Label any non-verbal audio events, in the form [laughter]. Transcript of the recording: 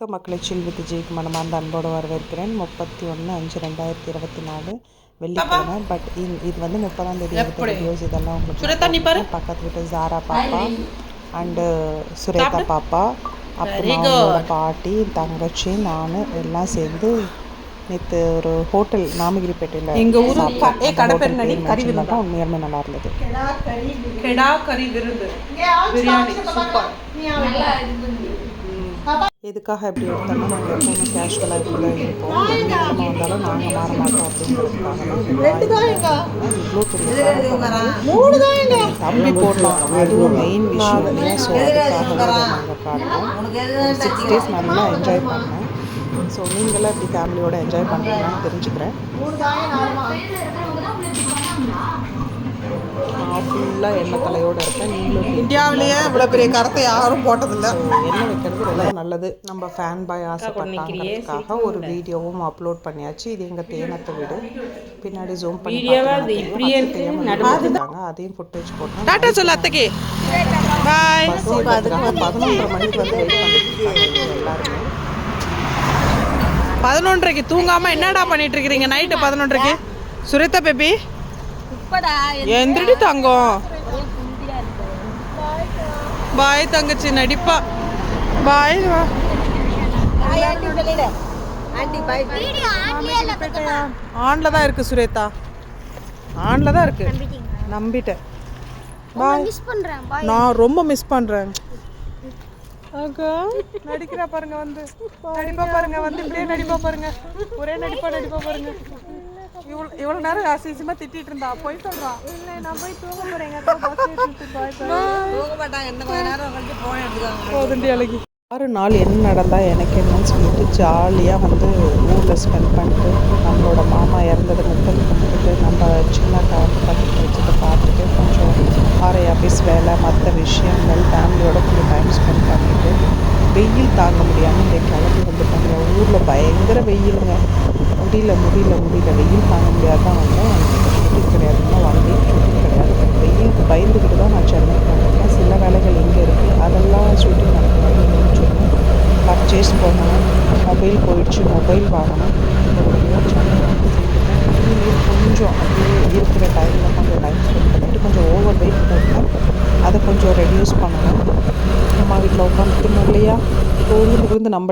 வணக்க மக்களை சில் வித் ஜெய்க்கு மனமார்ந்த அன்போடு வரவேற்கிறேன். முப்பத்தி ஒன்று அஞ்சு ரெண்டாயிரத்தி இருபத்தி நாலு வெள்ளிக்கிழமை. பட் இது வந்து முப்பதாம் தேதி எடுத்த வீடியோஸ் இதெல்லாம் உங்களுக்கு பக்கத்து வீட்டு ஜாரா பாப்பா அண்டு சுரேதா பாப்பா. அப்புறம் அவங்களோட பாட்டி தங்கச்சி நான் எல்லாம் சேர்ந்து நேற்று ஒரு ஹோட்டல் நாமகிரிப்பேட்டையில் எங்கள் ஊர் ஏ கடை பேர் நடி கறி தான் உண்மையாலுமே நல்லா இருந்தது. கெடா கறி விருந்து. பிரியாணி. சூப்பர். எதுக்காக எப்படி எடுத்தோம்னா நாங்கள் எப்பவுமே கேஷுவலாக இப்படி தான் இருப்போம். வெள்ளிக்கிழமை வந்தாலும் நாங்கள் மாற மாட்டோம் அப்படிங்கிறதுக்காக இவ்வளோ பெரிய தம்பி போடலாம். அதுவும் மெயின் விஷயம். இல்லையா ஸோ அதுக்காக நாங்கள் காட்டுறோம் சிக்ஸ் டேஸ் நல்லா என்ஜாய் பண்ணேன் ஸோ நீங்களும் எப்படி ஃபேமிலியோட என்ஜாய் பண்ணுறீங்கன்னு தெரிஞ்சுக்கிறேன். ஃபுல்லாக எண்ணெய் தலையோடு இருக்கேன் நீங்களும் [laughs] இந்தியாவிலேயே இவ்வளோ பெரிய கரத்தை யாரும் போட்டதில்ல. எண்ணெய் வைக்கிறது ரொம்ப நல்லது. நம்ம ஃபேன் பாய் ஆசைப்பட்டாங்கிறதுக்காக ஒரு வீடியோவும் அப்லோட் பண்ணியாச்சு. இது எங்கள் தேனத்தை வீடு. பின்னாடி ஜூம் பண்ணி பார்த்துருக்காங்க அதையும் ஃபுட்டேஜ் போட்டோம். டாட்டா சொல்லு அத்தைக்கு. பாய் பதினொன்றரை மணிக்கு வந்து வெயிட் பண்ணிட்டு எல்லாருமே. பதினொன்றரைக்கு தூங்காம என்னடா பண்ணிட்டு இருக்கிறீங்க? நைட்டு பதினொன்றரைக்கு. சுரேதா பேபி எந்திரடி தங்கம்? பாய் தங்கச்சி நடிப்பா பாய் வா ஆன்ல தான் இருக்கு சுரேதா ஆன்ல தான் இருக்கு நம்பிட்டேன் பாய் மிஸ் பண்றேன் பாய் நான் ரொம்ப மிஸ் பண்றேன் நடிக்கிறா பாருங்க வந்து நடிப்பா பாருங்க வந்து இப்படியே நடிப்பா பாருங்க ஒரே நடிப்பா நடிப்பா பாருங்க இவ்வளோ இவ்வளோ நேரம் அசிசமாக திட்டிட்டு இருந்தா போய் சொல்றா. இல்ல நான் போய் தூங்க போறேன். தூங்க மாட்டாங்க. என்ன கொஞ்ச நேரம் கழிச்சு போன் எடுத்துக்காங்க. போதுண்டி அழகி. ஆறு நாள் என்ன நடந்தால் எனக்கு என்னன்னு சொல்லிட்டு ஜாலியாக வந்து ஊரில் ஸ்பெண்ட் பண்ணிட்டு நம்மளோட மாமா இறந்தது முப்பது கும்பிட்டுட்டு நம்ம சின்ன கற்றுட்டு வச்சதை பார்த்துட்டு கொஞ்சம் ஆர்ஐ ஆஃபீஸ் வேலை மற்ற விஷயங்கள் ஃபேமிலியோட கொஞ்சம் டைம் ஸ்பெண்ட் பண்ணிட்டு வெயில் தாங்க முடியாமல் இங்கே கிளம்பி வந்துட்டாங்க ஊரில் பயங்கர வெயிலுங்க. முடியல முடியல முடியல. வெயில் தாங்க முடியாதான் வந்தேன். எனக்கு ஷூட்டிங் கிடையாதுன்னா ஒன் வீக் ஷூட்டிங் கிடையாது. வெயிலுக்கு பயந்துக்கிட்டு தான் நான் சென்னை போனேன். சில வேலைகள் எங்கே இருக்குது அதெல்லாம் ஷூட்டிங் நடக்கணும் பர்ச்சேஸ் போகணும் மொபைல் போயிடுச்சு. மொபைல் வாங்கணும். கொஞ்சம் அப்படியே இருக்கிற டைமில் கொஞ்சம் டைம் ஸ்பெண்ட் பண்ணிட்டு கொஞ்சம் ஓவர் வெயிட் போட்டேன். அதை கொஞ்சம் ரெடியூஸ் பண்ணணும். அம்மா வீட்டில் உட்காந்துட்டு இல்லையா? கோவிலுக்கு இருந்து நம்ம